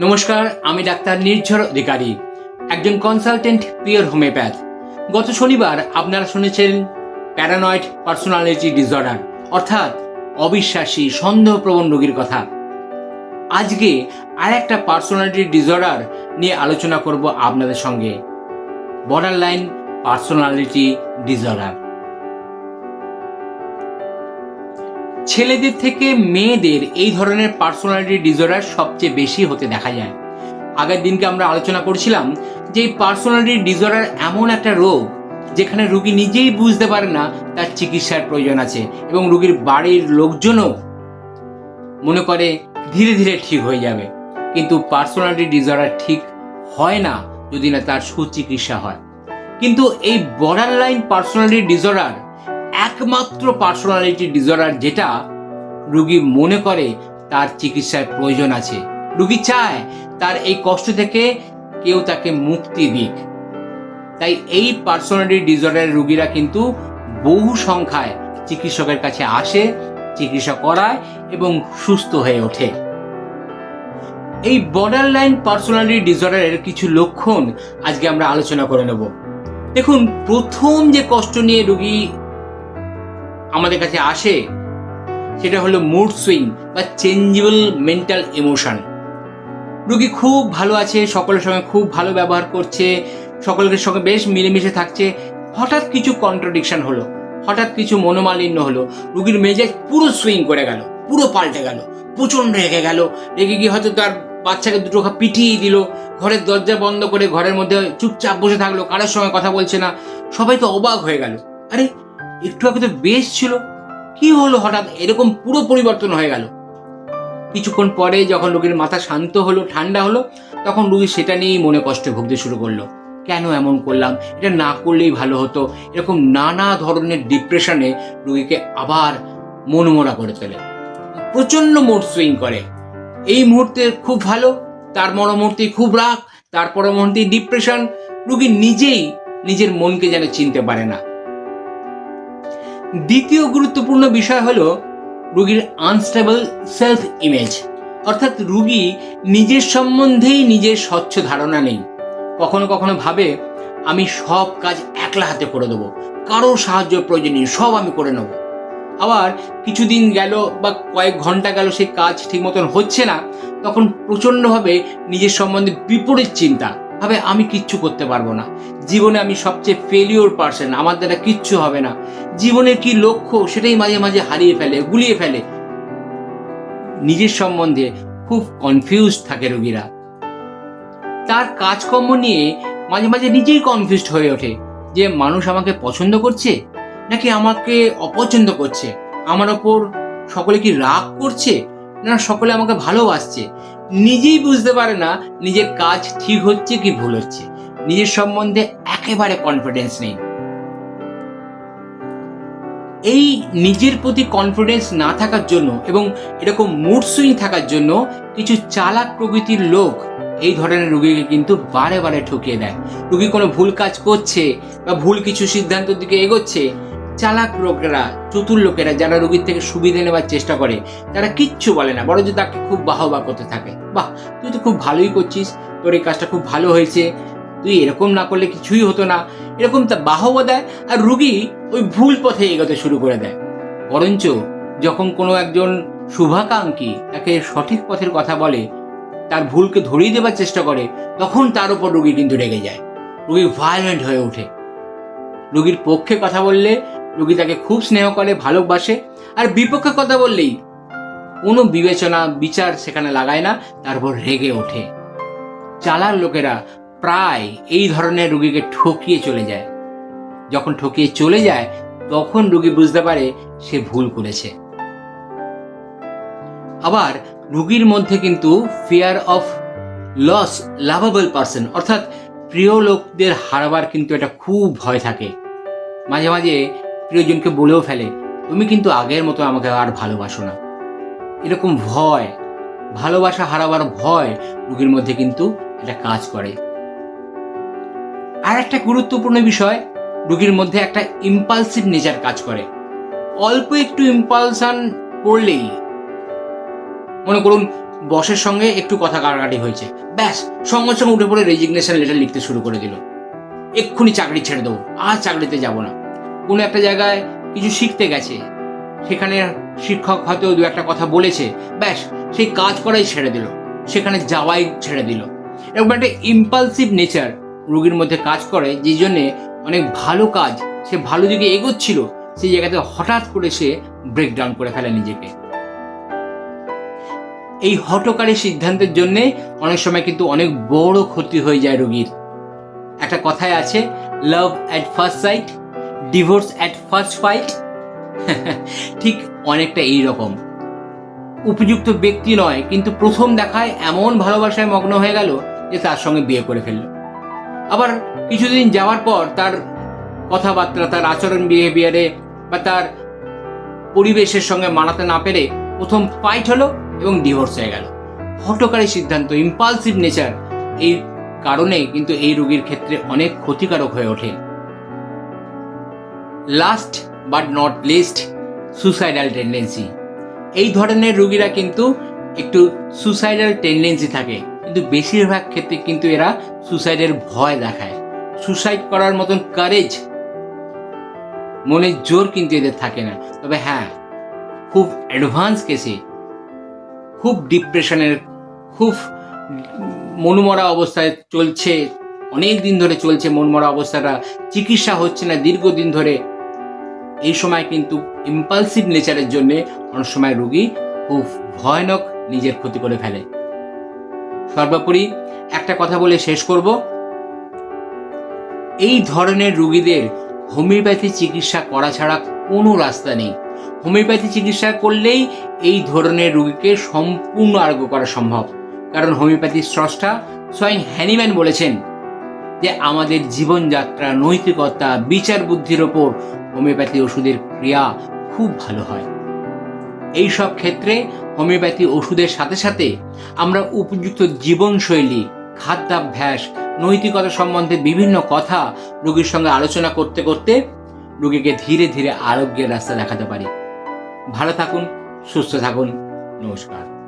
নমস্কার, আমি ডাক্তার নির্ঝর অধিকারী, একজন কনসালটেন্ট পিওর হোমিওপ্যাথ গত শনিবার আপনারা শুনেছেন প্যারানয়েড পার্সোনালিটি ডিসঅর্ডার অর্থাৎ অবিশ্বাসী, সন্দেহপ্রবণ রোগীর কথা। আজকে আর একটা পার্সোনালিটি ডিসঅর্ডার নিয়ে আলোচনা করব আপনাদের সঙ্গে। বর্ডার লাইন পার্সোনালিটি ডিসঅর্ডার ছেলেদের থেকে মেয়েদের এই ধরনের পার্সোনালিটি ডিজর্ডার সবচেয়ে বেশি হতে দেখা যায়। আগের দিনকে আমরা আলোচনা করছিলাম যে এই পার্সোনালিটি ডিজর্ডার এমন একটা রোগ যেখানে রুগী নিজেই বুঝতে পারে না তার চিকিৎসার প্রয়োজন আছে এবং রুগীর বাড়ির লোকজনও মনে করে ধীরে ধীরে ঠিক হয়ে যাবে। কিন্তু পার্সোনালিটি ডিজর্ডার ঠিক হয় না যদি না তার সুচিকিৎসা হয়। কিন্তু এই বর্ডার লাইন পার্সোনালিটি ডিসঅর্ডার একমাত্র পার্সোনালিটি ডিসঅর্ডার যেটা রুগী মনে করে তার চিকিৎসার প্রয়োজন আছে। রুগী চায় তার এই কষ্ট থেকে কেউ তাকে মুক্তি দিক। তাই এই পার্সোনালিটি ডিসঅর্ডারের রুগীরা কিন্তু বহু সংখ্যায় চিকিৎসকের কাছে আসে, চিকিৎসা করায় এবং সুস্থ হয়ে ওঠে। এই বর্ডার লাইন পার্সোনালিটি ডিসঅর্ডারের কিছু লক্ষণ আজকে আমরা আলোচনা করে নেব। দেখুন, প্রথম যে কষ্ট নিয়ে রুগী আমাদের কাছে আসে, সেটা হলো মুড সুইং বা চেঞ্জেবল মেন্টাল ইমোশন রুগী খুব ভালো আছে, সকলের সঙ্গে খুব ভালো ব্যবহার করছে, সকলের সঙ্গে বেশ মিলেমিশে থাকছে। হঠাৎ কিছু কন্ট্রাডিকশন হলো, হঠাৎ কিছু মনোমালিন্য হলো, রুগীর মেজাজ পুরো সুইং করে গেল, পুরো পাল্টে গেল প্রচণ্ড রেগে গেল। রেগে গিয়ে হয়তো তার বাচ্চাকে দুটো পিটিয়ে দিল, ঘরের দরজা বন্ধ করে ঘরের মধ্যে চুপচাপ বসে থাকল, কারোর সঙ্গে কথা বলছে না, সবাই তো অবাক হয়ে গেল। আরে একটু আগে তো বেশ ছিল। কি হলো হঠাৎ? এরকম পুরো পরিবর্তন হয়ে গেল। কিছুক্ষণ পরে যখন রোগীর মাথা শান্ত হলো, ঠান্ডা হলো, তখন রুগী সেটা নিয়েই মনে কষ্টে ভুগতে শুরু করল। কেন এমন করলাম? এটা না করলেই ভালো হতো। এরকম নানা ধরনের ডিপ্রেশনে রুগীকে আবার মনমরা করে তোলে। প্রচণ্ড মুড সুইং করে। এই মুহূর্তে খুব ভালো, তার মনোমূর্তি খুব রাগ, তার পরমুহূর্তে ডিপ্রেশন রুগী নিজেই নিজের মনকে যেন চিনতে পারে না। দ্বিতীয় গুরুত্বপূর্ণ বিষয় হলো রুগীর আনস্টেবল সেলফ ইমেজ অর্থাৎ রুগী নিজের সম্বন্ধেই নিজের স্বচ্ছ ধারণা নেই। কখনো কখনো ভাবে, আমি সব কাজ একলা হাতে করে দেবো কারও সাহায্য প্রয়োজন নেই সব আমি করে নেব। আবার কিছুদিন গেল বা কয়েক ঘণ্টা গেল সেই কাজ ঠিক মতন হচ্ছে না, তখন প্রচণ্ডভাবে নিজের সম্বন্ধে বিপরীত চিন্তা ভাবে আমি কিচ্ছু করতে পারব না। জীবনে আমি সবচেয়ে ফেলিওর পার্সন আমার দ্বারা কিচ্ছু হবে না। জীবনের কি লক্ষ্য সেটাই মাঝে মাঝে হারিয়ে ফেলে, গুলিয়ে ফেলে। নিজের সম্বন্ধে খুব কনফিউজ থাকে রোগীরা। তার কাজকর্ম নিয়ে মাঝে মাঝে নিজেই কনফিউজড হয়ে ওঠে। যে মানুষ আমাকে পছন্দ করছে নাকি আমাকে অপছন্দ করছে? আমার ওপর সকলে কি রাগ করছে? না সকলে আমাকে ভালোবাসছে? নিজেই বুঝতে পারে না নিজের কাজ ঠিক হচ্ছে কি ভুল হচ্ছে। নিজের সম্বন্ধে একেবারে কনফিডেন্স নেই। এই নিজের প্রতি কনফিডেন্স না থাকার জন্য এবং এরকম মুড সুইং থাকার জন্য কিছু চালাক প্রকৃতির লোক এই ধরনের রুগীকে কিন্তু বারে বারে ঠকিয়ে দেয়। রুগী কোনো ভুল কাজ করছে বা ভুল কিছু সিদ্ধান্তের দিকে এগোচ্ছে চালাক লোকেরা চতুর লোকেরা যারা রুগীর থেকে সুবিধে নেওয়ার চেষ্টা করে, তারা কিচ্ছু বলে না, বরঞ্চ তাকে খুব বাহবা করতে থাকে। বাহ, তুই তো খুব ভালোই করছিস, তোর এই কাজটা খুব ভালো হয়েছে, তুই এরকম না করলে কিছুই হতো না। এরকম তা বাহবা দেয় আর রুগী ওই ভুল পথে এগোতে শুরু করে দেয়। বরঞ্চ যখন কোনো একজন শুভাকাঙ্ক্ষী তাকে সঠিক পথের কথা বলে, তার ভুলকে ধরিয়ে দেবার চেষ্টা করে, তখন তার উপর রুগী কিন্তু রেগে যায়। রুগী ভায়োলেন্ট হয়ে ওঠে। রুগীর পক্ষে কথা বললে রুগী তাকে খুব স্নেহ করে, ভালোবাসে আর বিপক্ষে কথা বললেই কোনো বিবেচনা, বিচার সেখানে লাগায় না, তারপর রেগে ওঠে। চালার লোকেরা প্রায় এই ধরনের রুগীকে ঠকিয়ে চলে যায়। যখন ঠকিয়ে চলে যায়, তখন রুগী বুঝতে পারে সে ভুল করেছে। আবার রুগীর মধ্যে কিন্তু fear of loss lovable person অর্থাৎ প্রিয় লোকদের হারাবার কিন্তু এটা খুব ভয় থাকে। মাঝে মাঝে প্রিয়জনকে বলেও ফেলে, তুমি কিন্তু আগের মতো আমাকে আর ভালোবাসো না। এরকম ভয়, ভালোবাসা হারাবার ভয় রুগীর মধ্যে কিন্তু এটা কাজ করে। আর একটা গুরুত্বপূর্ণ বিষয়, রুগীর মধ্যে একটা ইম্পালসিভ নেচার কাজ করে। অল্প একটু ইম্পালসান পড়লেই, মনে করুন, বসের সঙ্গে একটু কথা কাটাকাটি হয়েছে, ব্যাস, সঙ্গে সঙ্গে উঠে পড়ে রেজিগনেশন লেটার লিখতে শুরু করে দিল। এক্ষুনি চাকরি ছেড়ে দেবো, আর চাকরিতে যাব না। কোনো একটা জায়গায় কিছু শিখতে গেছে। সেখানে শিক্ষক হয়তো দু একটা কথা বলেছে, ব্যাস, সেই কাজ করাই ছেড়ে দিল, সেখানে যাওয়াই ছেড়ে দিল। এরকম একটা ইম্পালসিভ নেচার রুগীর মধ্যে কাজ করে, যেই জন্যে অনেক ভালো কাজ সে ভালো দিকে এগোচ্ছিল, সেই জায়গাতে হঠাৎ করে সে ব্রেকডাউন করে ফেলে নিজেকে। এই হটকারী সিদ্ধান্তের জন্য অনেক সময় কিন্তু অনেক বড় ক্ষতি হয়ে যায় রুগীর। একটা কথায় আছে love at first sight divorce at first fight ঠিক অনেকটা এই রকম উপযুক্ত ব্যক্তি নয়, কিন্তু প্রথম দেখায় এমন ভালোবাসায় মগ্ন হয়ে গেল যে তার সঙ্গে বিয়ে করে ফেলল। আবার কিছুদিন যাওয়ার পর তার কথাবার্তা, তার আচরণ বিহেভিয়ারে বা তার পরিবেশের সঙ্গে মানাতে না পেরে প্রথম ফাইট হলো এবং ডিভোর্স হয়ে গেল। হটকারী সিদ্ধান্ত ইম্পালসিভ নেচার এই কারণে কিন্তু এই রোগীর ক্ষেত্রে অনেক ক্ষতিকারক হয়ে ওঠে। Last but not least suicidal tendency এই ধরনের রুগীরা কিন্তু একটু সুসাইডাল টেন্ডেন্সি থাকে, কিন্তু বেশিরভাগ ক্ষেত্রে কিন্তু এরা সুসাইডের ভয় দেখায়। সুসাইড করার মতন কারেজ মনের জোর কিন্তু এদের থাকে না। তবে হ্যাঁ খুব অ্যাডভান্স কেসে খুব ডিপ্রেশনের খুব মনমরা অবস্থায় চলছে, অনেক দিন ধরে চলছে মনমরা অবস্থাটা, চিকিৎসা হচ্ছে না, দীর্ঘদিন ধরে এই সময় কিন্তু ইম্পালসিভ নেচারের জন্যে অনেক সময় রোগী খুব ভয়ানক নিজের ক্ষতি করে ফেলে। সর্বোপরি একটা কথা বলে শেষ করব। এই ধরনের রোগীদের হোমিওপ্যাথি চিকিৎসা করা ছাড়া কোনো রাস্তা নেই। হোমিওপ্যাথি চিকিৎসা করলেই এই ধরনের রোগীকে সম্পূর্ণ আরোগ্য করা সম্ভব। কারণ হোমিওপ্যাথির স্রষ্টা স্বয়ং হ্যানিম্যান বলেছেন যে, আমাদের জীবনযাত্রা, নৈতিকতা, বিচার বুদ্ধির ওপর হোমিওপ্যাথি ওষুধের ক্রিয়া খুব ভালো হয়। এই সব ক্ষেত্রে হোমিওপ্যাথি ওষুধের সাথে সাথে আমরা উপযুক্ত জীবনশৈলী, খাদ্যাভ্যাস, নৈতিকতা সম্বন্ধে বিভিন্ন কথা রোগীর সঙ্গে আলোচনা করতে করতে রোগীকে ধীরে ধীরে আরোগ্যের রাস্তা দেখাতে পারি। ভালো থাকুন, সুস্থ থাকুন। নমস্কার।